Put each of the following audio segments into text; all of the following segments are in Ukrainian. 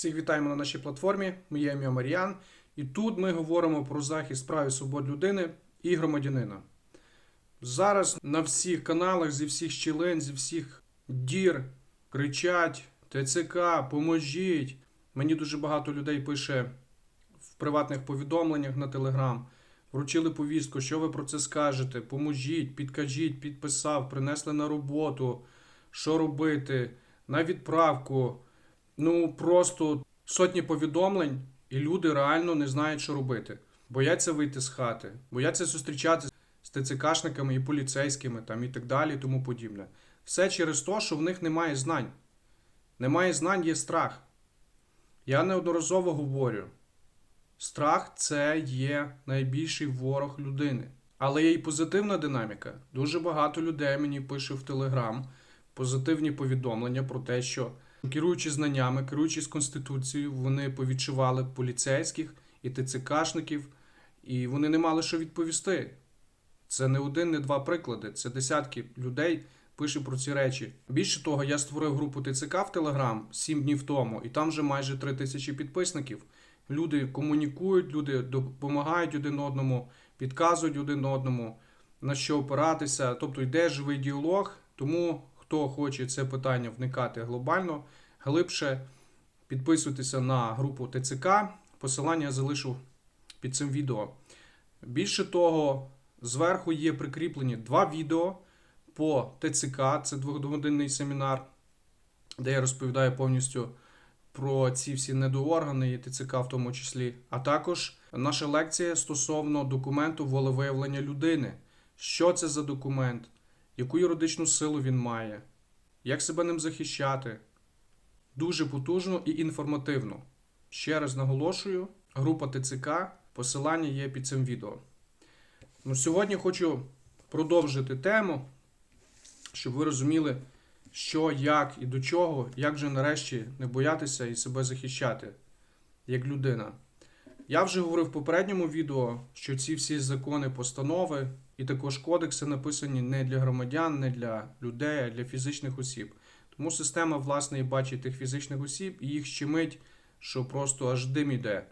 Всіх вітаємо на нашій платформі. Моє ім'я Мар'ян. І тут ми говоримо про захист прав і свобод людини і громадянина. Зараз на всіх каналах, зі всіх щілин, зі всіх дір кричать ТЦК, поможіть. Мені дуже багато людей пише в приватних повідомленнях на Телеграм. Вручили повістку, що ви про це скажете? Поможіть, підкажіть, підписав, принесли на роботу, що робити, на відправку. Ну просто сотні повідомлень, і люди реально не знають, що робити. Бояться вийти з хати, бояться зустрічатися з ТЦКшниками і поліцейськими там і так далі, і тому подібне. Все через те, що в них немає знань. Немає знань, є страх. Я неодноразово говорю: страх це є найбільший ворог людини. Але є і позитивна динаміка. Дуже багато людей мені пише в Телеграм позитивні повідомлення про те, що керуючи знаннями, керуючись Конституцією, вони повідчували поліцейських і ТЦКшників, і вони не мали що відповісти. Це не один, не два приклади. Це десятки людей пише про ці речі. Більше того, я створив групу ТЦК в Телеграм 7 днів тому, і там вже майже 3 тисячі підписників. Люди комунікують, люди допомагають один одному, підказують один одному, на що опиратися. Тобто йде живий діалог. Тому хто хоче це питання вникати глобально, глибше, підписуйтеся на групу ТЦК. Посилання я залишу під цим відео. Більше того, зверху є прикріплені два відео по ТЦК. Це двогодинний семінар, де я розповідаю повністю про ці всі недооргани і ТЦК в тому числі. А також наша лекція стосовно документу волевиявлення людини. Що це за документ, яку юридичну силу він має, як себе ним захищати. Дуже потужно і інформативно. Ще раз наголошую, група ТЦК, посилання є під цим відео. Ну, Сьогодні хочу продовжити тему, щоб ви розуміли, що, як і до чого, як же нарешті не боятися і себе захищати як людина. Я вже говорив в попередньому відео, що ці всі закони, постанови і також кодекси написані не для громадян, не для людей, а для фізичних осіб. Тому система, власне, і бачить тих фізичних осіб і їх щемить, що просто аж дим іде.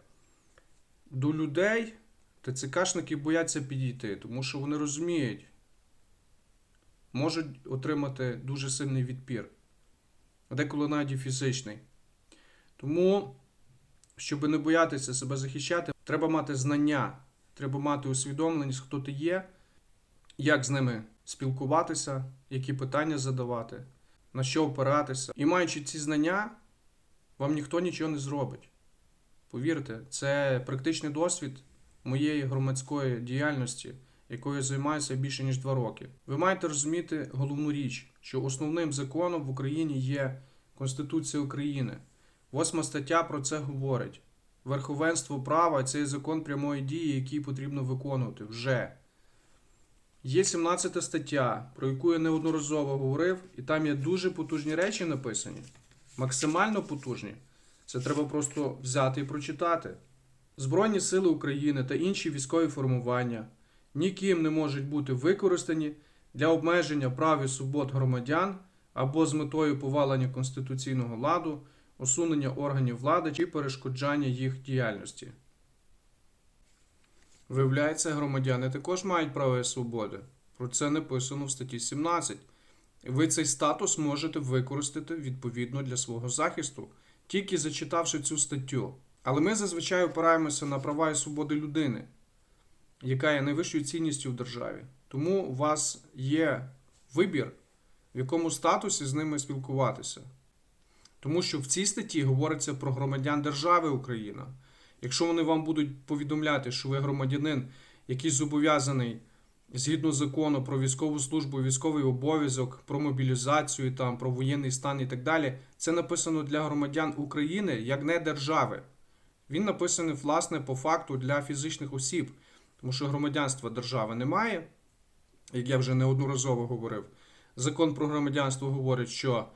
До людей ТЦКшники бояться підійти, тому що вони розуміють, можуть отримати дуже сильний відпір, а деколи навіть фізичний. Тому, щоб не боятися себе захищати, треба мати знання, треба мати усвідомленість, хто ти є, як з ними спілкуватися, які питання задавати, на що опиратися. І маючи ці знання, вам ніхто нічого не зробить. Повірте, це практичний досвід моєї громадської діяльності, якою я займаюся більше ніж два роки. Ви маєте розуміти головну річ, що основним законом в Україні є Конституція України. Восьма стаття про це говорить. Верховенство права це закон прямої дії, який потрібно виконувати вже. Є 17 стаття, про яку я неодноразово говорив, і там є дуже потужні речі написані, максимально потужні. Це треба просто взяти і прочитати. Збройні сили України та інші військові формування ніким не можуть бути використані для обмеження прав і свобод громадян або з метою повалення конституційного ладу, усунення органів влади чи перешкоджання їх діяльності. Виявляється, громадяни також мають права і свободи. Про це написано в статті 17. Ви цей статус можете використати відповідно для свого захисту, тільки зачитавши цю статтю. Але ми зазвичай опираємося на права і свободи людини, яка є найвищою цінністю в державі. Тому у вас є вибір, в якому статусі з ними спілкуватися. Тому що в цій статті говориться про громадян держави Україна. Якщо вони вам будуть повідомляти, що ви громадянин, який зобов'язаний згідно закону про військову службу, військовий обов'язок, про мобілізацію, там, про воєнний стан і так далі, це написано для громадян України як не держави. Він написаний, власне, по факту для фізичних осіб, тому що громадянства держави немає, як я вже неодноразово говорив. Закон про громадянство говорить, що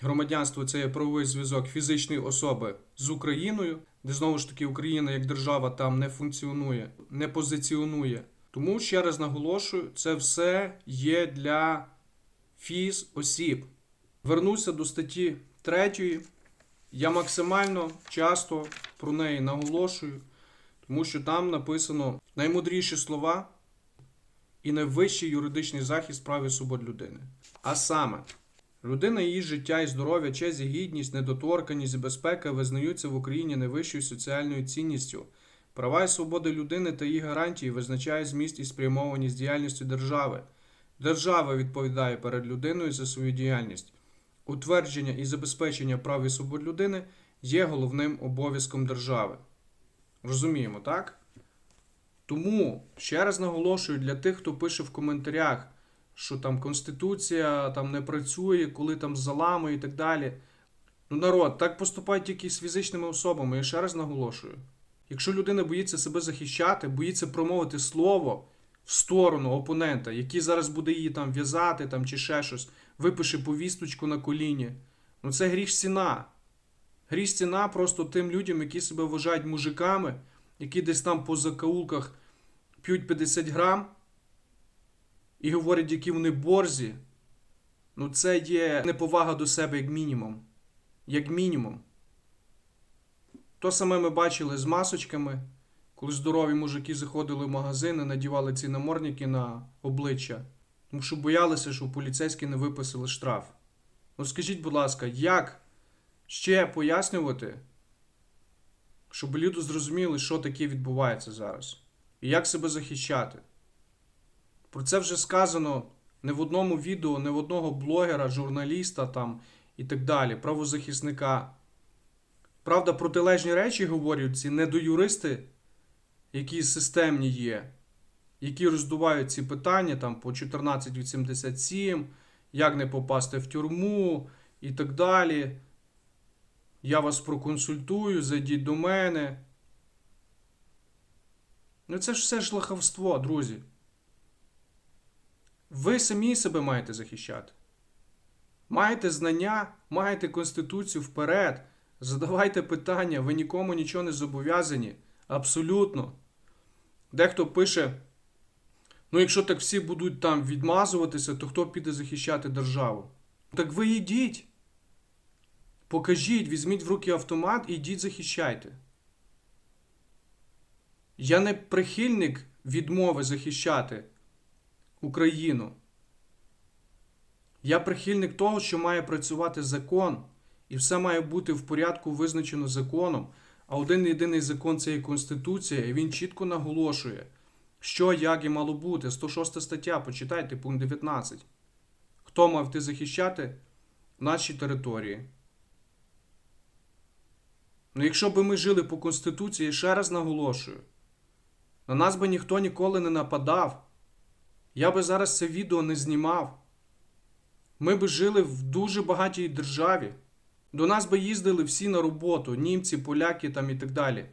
громадянство це є правовий зв'язок фізичної особи з Україною, де знову ж таки Україна як держава там не функціонує, не позиціонує. Тому ще раз наголошую, це все є для фіз осіб. Вернуся до статті 3 Я максимально часто про неї наголошую, тому що там написано наймудріші слова і найвищий юридичний захист прав і свобод людини. А саме, людина, її життя і здоров'я, честь і гідність, недоторканність і безпека визнаються в Україні найвищою соціальною цінністю. Права і свободи людини та її гарантії визначає зміст і спрямованість діяльності держави. Держава відповідає перед людиною за свою діяльність. Утвердження і забезпечення прав і свобод людини є головним обов'язком держави. Розуміємо, так? Тому ще раз наголошую для тих, хто пише в коментарях, що там Конституція там не працює, коли там заламує і так далі. Ну, народ, так поступають тільки з фізичними особами. Я ще раз наголошую. Якщо людина боїться себе захищати, боїться промовити слово в сторону опонента, який зараз буде її там в'язати там, чи ще щось, випише повісточку на коліні. Ну це гріх стіна. Гріх стіна просто тим людям, які себе вважають мужиками, які десь там по закаулках п'ють 50 грам і говорять, які вони борзі. Ну це є неповага до себе як мінімум. Як мінімум. То саме ми бачили з масочками, коли здорові мужики заходили в магазини, надівали ці намордники на обличчя, тому що боялися, що поліцейські не виписали штраф. Ну скажіть, будь ласка, як ще пояснювати, щоб люди зрозуміли, що таке відбувається зараз, і як себе захищати? Про це вже сказано не в одному відео, не в одного блогера, журналіста там і так далі, правозахисника. Правда, протилежні речі говорять ці недоюристи, які системні є, які роздувають ці питання там по 1487, як не попасти в тюрму і так далі. Я вас проконсультую, зайдіть до мене. Ну це ж все ж лахавство, друзі. Ви самі себе маєте захищати. Маєте знання, маєте конституцію вперед. Задавайте питання, ви нікому нічого не зобов'язані. Абсолютно. Дехто пише: ну, якщо так всі будуть там відмазуватися, то хто піде захищати державу? Так ви йдіть. Покажіть, візьміть в руки автомат і йдіть захищайте. Я не прихильник відмови захищати Україну. Я прихильник того, що має працювати закон. І все має бути в порядку визначено законом. А один єдиний закон це є Конституція, і він чітко наголошує, що як і мало бути. 106 стаття, почитайте пункт 19. Хто мав ти захищати наші території? Ну, якщо б ми жили по Конституції, ще раз наголошую, на нас би ніхто ніколи не нападав. Я би зараз це відео не знімав. Ми би жили в дуже багатій державі. До нас би їздили всі на роботу, німці, поляки там і так далі.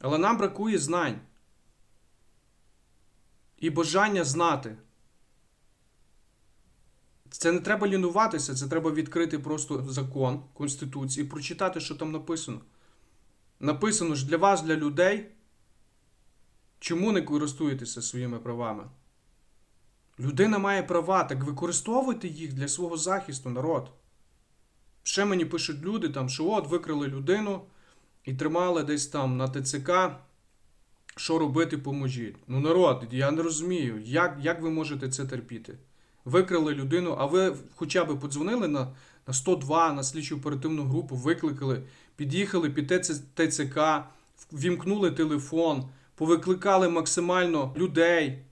Але нам бракує знань і бажання знати. Це не треба лінуватися, це треба відкрити просто закон Конституції і прочитати, що там написано. Написано ж для вас, для людей. Чому не користуєтеся своїми правами? Людина має права, так використовуйте їх для свого захисту, народ. Ще мені пишуть люди, там, що от викрили людину і тримали десь там на ТЦК. Що робити, поможіть. Ну, народ, я не розумію, як як ви можете це терпіти? Викрили людину, а ви хоча б подзвонили на на 102, на слідчу оперативну групу, викликали, під'їхали під ТЦК, вімкнули телефон, повикликали максимально людей,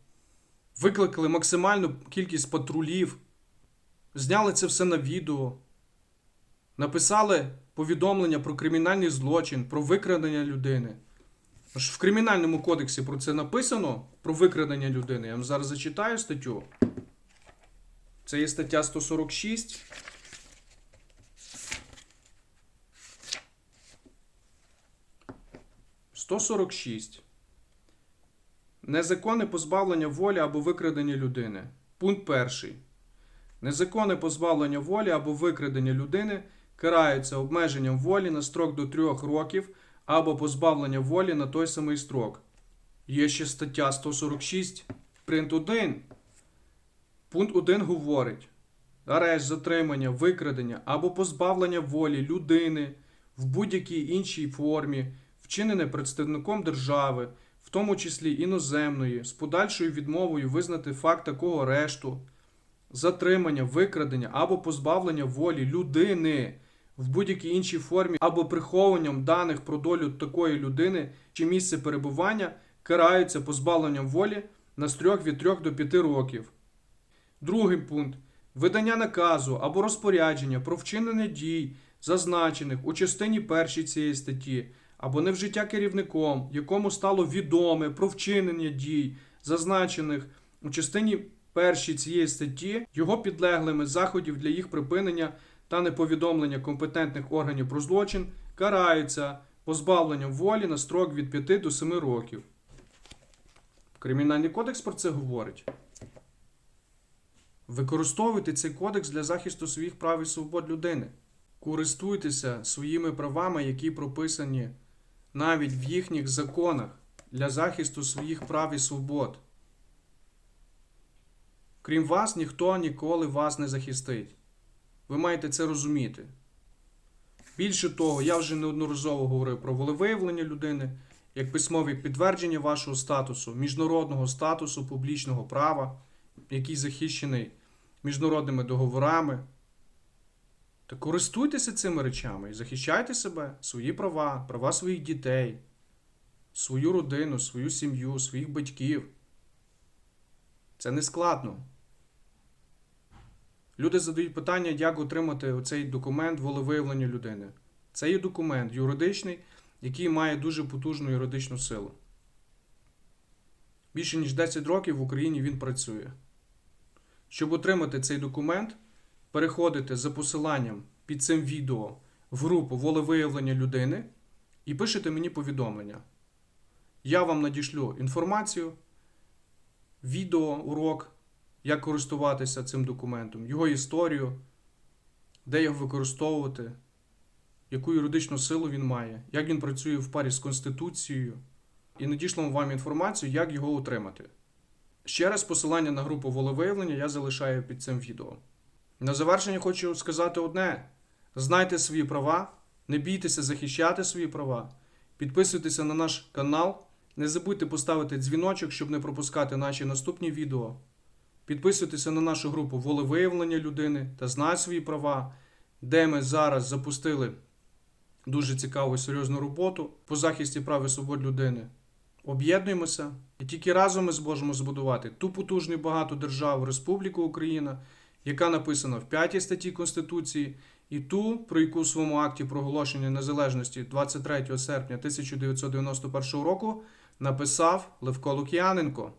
викликали максимальну кількість патрулів, зняли це все на відео. Написали повідомлення про кримінальний злочин, про викрадення людини. Аж в Кримінальному кодексі про це написано про викрадення людини. Я вам зараз зачитаю статтю. Це є стаття 146. «146. Незаконне позбавлення волі або викрадення людини. Пункт перший. Незаконне позбавлення волі або викрадення людини караються обмеженням волі на строк до 3 років або позбавлення волі на той самий строк. Є ще стаття 146, принт 1. Пункт 1 говорить: арешт, затримання, викрадення або позбавлення волі людини в будь-якій іншій формі, вчинене представником держави, в тому числі іноземної, з подальшою відмовою визнати факт такого арешту, затримання, викрадення або позбавлення волі людини в будь-якій іншій формі або приховуванням даних про долю такої людини чи місце перебування караються позбавленням волі на строк від 3 до 5 років. Другий пункт. Видання наказу або розпорядження про вчинення дій, зазначених у частині першій цієї статті, або невжиття керівником, якому стало відоме про вчинення дій, зазначених у частині першій цієї статті, його підлеглими заходів для їх припинення та неповідомлення компетентних органів про злочин караються позбавленням волі на строк від 5 до 7 років. Кримінальний кодекс про це говорить. Використовуйте цей кодекс для захисту своїх прав і свобод людини. Користуйтеся своїми правами, які прописані навіть в їхніх законах для захисту своїх прав і свобод. Крім вас, ніхто ніколи вас не захистить. Ви маєте це розуміти. Більше того, я вже неодноразово говорив про волевиявлення людини як письмові підтвердження вашого статусу, міжнародного статусу публічного права, який захищений міжнародними договорами. Та користуйтеся цими речами і захищайте себе, свої права, права своїх дітей, свою родину, свою сім'ю, своїх батьків. Це не складно. Люди задають питання, як отримати оцей документ волевиявлення людини. Це є документ юридичний, який має дуже потужну юридичну силу. Більше ніж 10 років в Україні він працює. Щоб отримати цей документ, переходите за посиланням під цим відео в групу волевиявлення людини і пишете мені повідомлення. Я вам надішлю інформацію, відео, урок, як користуватися цим документом, його історію, де його використовувати, яку юридичну силу він має, як він працює в парі з Конституцією, і надішлемо вам інформацію, як його отримати. Ще раз посилання на групу волевиявлення я залишаю під цим відео. На завершення хочу сказати одне: знайте свої права, не бійтеся захищати свої права, підписуйтеся на наш канал, не забудьте поставити дзвіночок, щоб не пропускати наші наступні відео. Підписуйтеся на нашу групу волевиявлення людини та знай свої права, де ми зараз запустили дуже цікаву і серйозну роботу по захисті прав і свобод людини. Об'єднуємося і тільки разом ми зможемо збудувати ту потужну багату державу Республіку Україна, яка написана в 5 статті Конституції, і ту, про яку в своєму акті проголошення незалежності 23 серпня 1991 року написав Левко Лук'яненко.